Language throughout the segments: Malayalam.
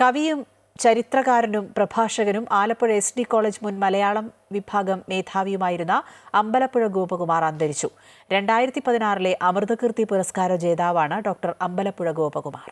കവിയും ചരിത്രകാരനും പ്രഭാഷകനും ആലപ്പുഴ എസ് ഡി കോളേജ് മുൻ മലയാളം വിഭാഗം മേധാവിയുമായിരുന്ന അമ്പലപ്പുഴ ഗോപകുമാർ അന്തരിച്ചു. രണ്ടായിരത്തി പതിനാറിലെ അമൃതകീർത്തി പുരസ്കാര ജേതാവാണ് ഡോക്ടർ അമ്പലപ്പുഴ ഗോപകുമാർ.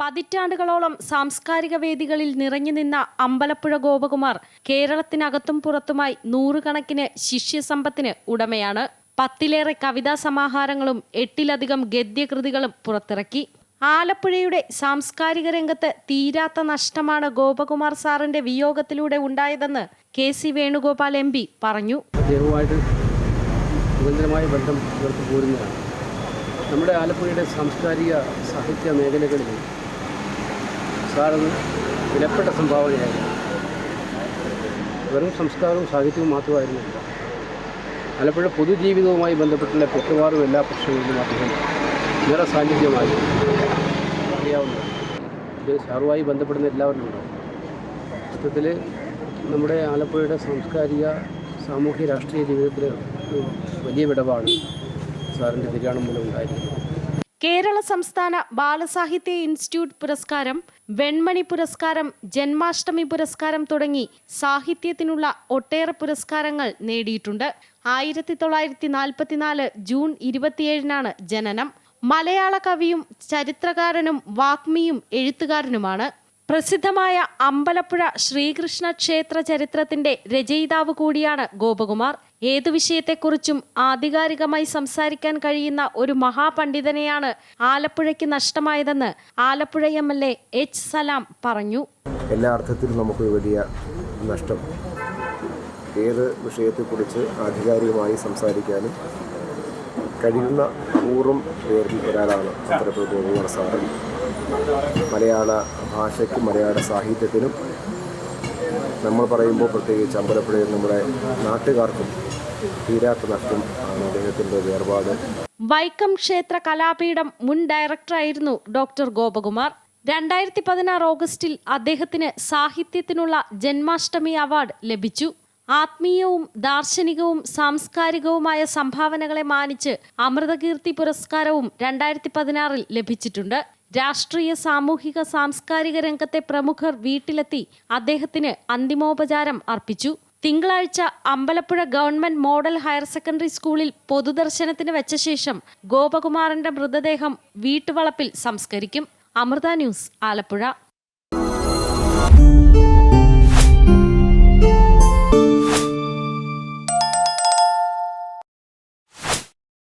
പതിറ്റാണ്ടുകളോളം സാംസ്കാരിക വേദികളിൽ നിറഞ്ഞു നിന്ന അമ്പലപ്പുഴ ഗോപകുമാർ കേരളത്തിനകത്തും പുറത്തുമായി നൂറുകണക്കിന് ശിഷ്യസമ്പത്തിന് ഉടമയാണ്. പത്തിലേറെ കവിതാ സമാഹാരങ്ങളും എട്ടിലധികം ഗദ്യകൃതികളും പുറത്തിറക്കി. ആലപ്പുഴയുടെ സാംസ്കാരിക രംഗത്ത് തീരാത്ത നഷ്ടമാണ് ഗോപകുമാർ സാറിന്റെ വിയോഗത്തിലൂടെ ഉണ്ടായതെന്ന് K C Venugopal M P പറഞ്ഞു. ബന്ധം നമ്മുടെ ആലപ്പുഴയുടെ സാംസ്കാരിക സാഹിത്യ മേഖലകളിൽ സാറിന് വിലപ്പെട്ട സംഭാവനയായിരുന്നു. വെറും സംസ്കാരവും സാഹിത്യവും മാത്രമായിരുന്നില്ല ആലപ്പുഴ പൊതുജീവിതവുമായി ബന്ധപ്പെട്ടുള്ള മിക്കവാറും എല്ലാ പ്രശ്നങ്ങളിലും അദ്ദേഹം നിറ സാന്നിധ്യമായി അറിയാവുന്നത്. ഇത് സാറുമായി ബന്ധപ്പെടുന്ന എല്ലാവരും ഉണ്ടാവും മൊത്തത്തിൽ നമ്മുടെ ആലപ്പുഴയുടെ സാംസ്കാരിക സാമൂഹ്യ രാഷ്ട്രീയ ജീവിതത്തിൽ വലിയ വിടവാണ് സാറിന്റെ നിര്യാണം മൂലം ഉണ്ടായിരുന്നത് കേരള സംസ്ഥാന ബാലസാഹിത്യ ഇൻസ്റ്റിറ്റ്യൂട്ട് പുരസ്കാരം വെൺമണി പുരസ്കാരം ജന്മാഷ്ടമി പുരസ്കാരം തുടങ്ങി സാഹിത്യത്തിനുള്ള ഒട്ടേറെ പുരസ്കാരങ്ങൾ നേടിയിട്ടുണ്ട്. ആയിരത്തി തൊള്ളായിരത്തി നാൽപ്പത്തിനാല് ജൂൺ ഇരുപത്തിയേഴിനാണ് ജനനം. മലയാള കവിയും ചരിത്രകാരനും വാഗ്മിയും എഴുത്തുകാരനുമാണ്. പ്രസിദ്ധമായ അമ്പലപ്പുഴ ശ്രീകൃഷ്ണ ക്ഷേത്ര ചരിത്രത്തിന്റെ രചയിതാവ് കൂടിയാണ് ഗോപകുമാർ. ഏതു വിഷയത്തെക്കുറിച്ചും ആധികാരികമായി സംസാരിക്കാൻ കഴിയുന്ന ഒരു മഹാപണ്ഡിതനെയാണ് ആലപ്പുഴയ്ക്ക് നഷ്ടമായതെന്ന് Alappuzha M L A H Salam പറഞ്ഞു. എല്ലാ അർത്ഥത്തിലും നമുക്ക് വലിയ നഷ്ടം. ഏത് വിഷയത്തെക്കുറിച്ച് ആധികാരികമായി സംസാരിക്കാനും കഴിയുന്ന നൂറും പേരിൽ ഒരാളാണ് അത്തരത്തിൽ ഗോകുമാർ സാറ് മലയാള ഭാഷയ്ക്കും മലയാള സാഹിത്യത്തിനും നമ്മൾ പറയുമ്പോൾ പ്രത്യേകിച്ച് അമ്പലപ്പുഴയിൽ നമ്മുടെ നാട്ടുകാർക്കും തീരാത്ത നഷ്ടം ആണ് അദ്ദേഹത്തിന്റെ വേർപാട്. വൈക്കം ക്ഷേത്ര കലാപീഠം മുൻ ഡയറക്ടറായിരുന്നു ഡോക്ടർ ഗോപകുമാർ. രണ്ടായിരത്തി പതിനാറ് ഓഗസ്റ്റിൽ അദ്ദേഹത്തിന് സാഹിത്യത്തിനുള്ള ജന്മാഷ്ടമി അവാർഡ് ലഭിച്ചു. ആത്മീയവും ദാർശനികവും സാംസ്കാരികവുമായ സംഭാവനകളെ മാനിച്ച് അമൃതകീർത്തി പുരസ്കാരവും രണ്ടായിരത്തി പതിനാറിൽ ലഭിച്ചിട്ടുണ്ട്. രാഷ്ട്രീയ സാമൂഹിക സാംസ്കാരിക രംഗത്തെ പ്രമുഖർ വീട്ടിലെത്തി അദ്ദേഹത്തിന് അന്തിമോപചാരം അർപ്പിച്ചു. തിങ്കളാഴ്ച Ambalappuzha government model higher secondary സ്കൂളിൽ പൊതുദർശനത്തിന് വെച്ച ശേഷം ഗോപകുമാറിന്റെ മൃതദേഹം വീട്ടുവളപ്പിൽ സംസ്കരിക്കും. അമൃത ന്യൂസ് ആലപ്പുഴ.